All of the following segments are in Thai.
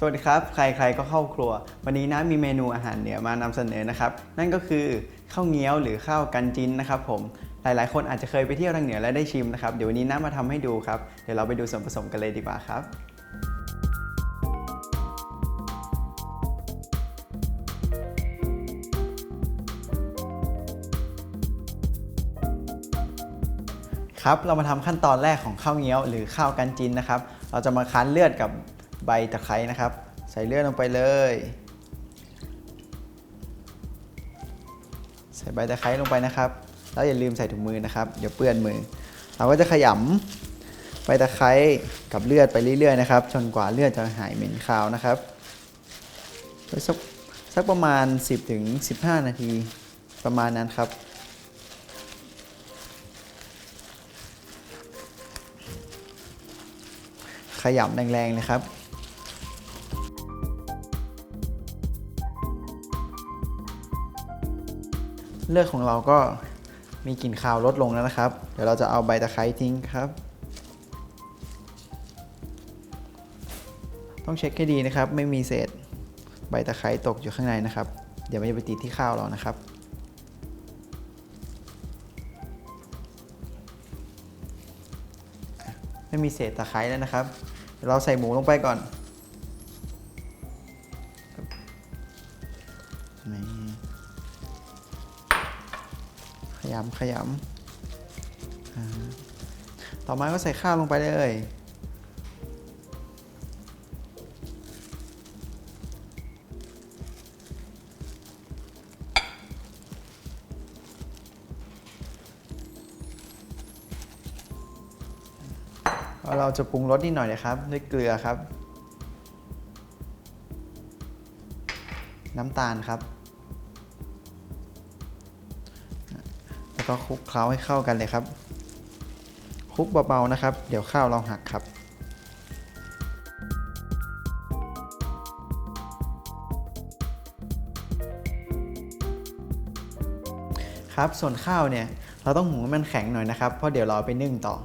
สวัสดีครับ ใครๆก็เข้าครัว วันนี้นะมีเมนูอาหารเหนือมานำเสนอนะครับ นั่นก็คือข้าวเงี้ยวหรือข้าวกันจินนะครับผม หลายๆ คนอาจจะเคยไปเที่ยวทางเหนือและได้ชิมนะครับ เดี๋ยววันนี้น้ามาทำให้ดูครับ เดี๋ยวเราไปดูส่วนผสมกันเลยดีกว่าครับครับ เรามาทำขั้นตอนแรกของข้าวเงี้ยวหรือข้าวกันจินนะครับ เราจะมาคั้นเลือดกับ ใบตะไคร้นะครับ ใส่เลือดลงไปเลย ใส่ใบตะไคร้ลงไปนะครับ แล้วอย่าลืมใส่ถุงมือนะครับ เดี๋ยวเปื้อนมือ เราก็จะขยำใบตะไคร้กับเลือดไปเรื่อยๆนะครับ จนกว่าเลือดจะหายเหม็นคาวนะครับไว้สักสักประมาณ 10-15นาทีประมาณนั้นครับขยำแรงๆเลยครับ เลือดของเราก็มีกลิ่นคาวลดลงแล้วนะครับ เดี๋ยวเราจะเอาใบตะไคร้ทิ้งครับ ต้องเช็คให้ดีนะครับ ไม่มีเศษใบตะไคร้ตกอยู่ข้างในนะครับ เดี๋ยวมันจะไปติดที่ข้าวเรานะครับ ไม่มีเศษตะไคร้แล้วนะครับเดี๋ยวเราใส่หมูลงไปก่อน ยำขยำต่อมาก็ใส่ข้าวลงไปเลยเราจะปรุงรสนิดหน่อยนะครับ ด้วยเกลือครับ น้ำตาลครับ ก็คลุกเคล้าให้เข้ากันเลยครับคลุกเบาๆนะครับ เดี๋ยวข้าวเราหักครับ ครับส่วนข้าวเนี่ยเราต้องหุงให้มันแข็งหน่อยนะครับเพราะเดี๋ยวเราเอาไปนึ่งต่อ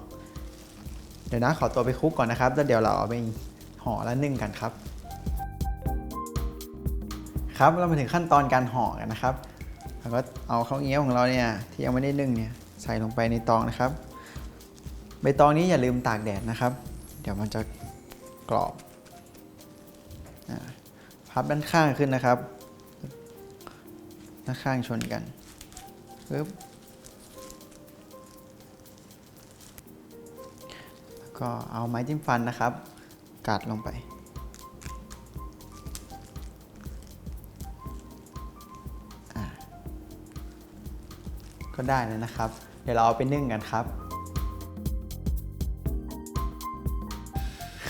เดี๋ยวนะขอตัวไปคลุกก่อนนะครับแล้วเดี๋ยวเราเอาไปห่อแล้วนึ่งกันครับ ครับเรามาถึงขั้นตอนการห่อกันนะครับ เราก็เอาข้าวเงี้ยวของเราเนี่ยที่ยังไม่ได้นึ่งเนี่ยใส่ลงไปในตองนะครับ ใบตองนี้อย่าลืมตากแดดนะครับ เดี๋ยวมันจะกรอบอพับด้านข้างขึ้นนะครับด้านข้างชนกันปึ๊บก็เอาไม้จิ้มฟันนะครับ กัดลงไป ก็ได้แล้วนะครับ เดี๋ยวเราเอาไปนึ่งกันครับ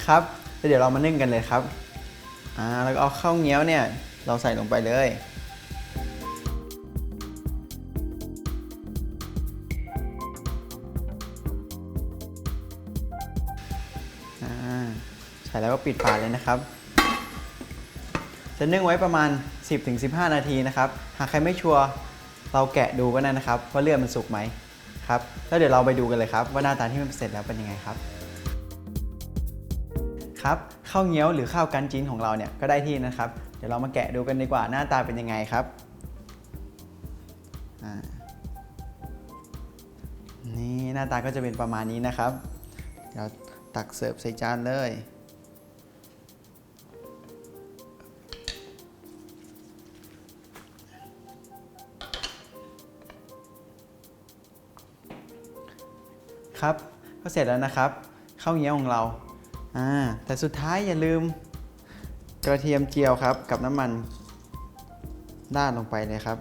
ครับแล้วเดี๋ยวเรามานึ่งกันเลยครับอ่าแล้วก็เอาข้าวเงี้ยวเนี่ยเราใส่ลงไปเลยอ่าใส่แล้วก็ปิดฝาเลยนะครับ จะนึ่งไว้ประมาณ 10-15 นาทีนะครับ หากใครไม่ชัวร์ เราแกะดูก็ได้นะครับว่าเลือดมันสุกไหมครับแล้วเดี๋ยวเราไปดูกันเลยครับว่าหน้าตาที่มันเสร็จแล้วเป็นยังไงครับครับข้าวเงี้ยวหรือข้าวกันจีนของเราเนี่ยก็ได้ที่นะครับ เดี๋ยวเรามาแกะดูกันดีกว่าหน้าตาเป็นยังไงครับนี่หน้าตาก็จะเป็นประมาณนี้นะครับ เดี๋ยวตักเสิร์ฟใส่จานเลย ครับก็เสร็จแล้วนะครับข้าวเงี้ยวของเราอ่าแต่สุดท้ายอย่าลืม กระเทียมเจียวครับกับน้ำมันด้านลงไปเลยครับ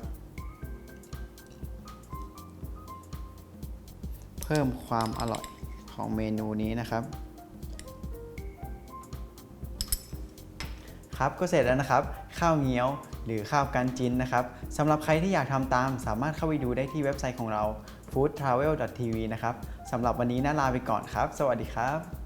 เพิ่มความอร่อยของเมนูนี้นะครับ ครับก็เสร็จแล้วนะครับ ข้าวเงี้ยวหรือข้าวกันจินนะครับสำหรับใครที่อยากทำตามสามารถเข้าไปดูได้ที่เว็บไซต์ของเรา foodtravel.tv นะครับ สำหรับวันนี้น่าลาไปก่อนครับ สวัสดีครับ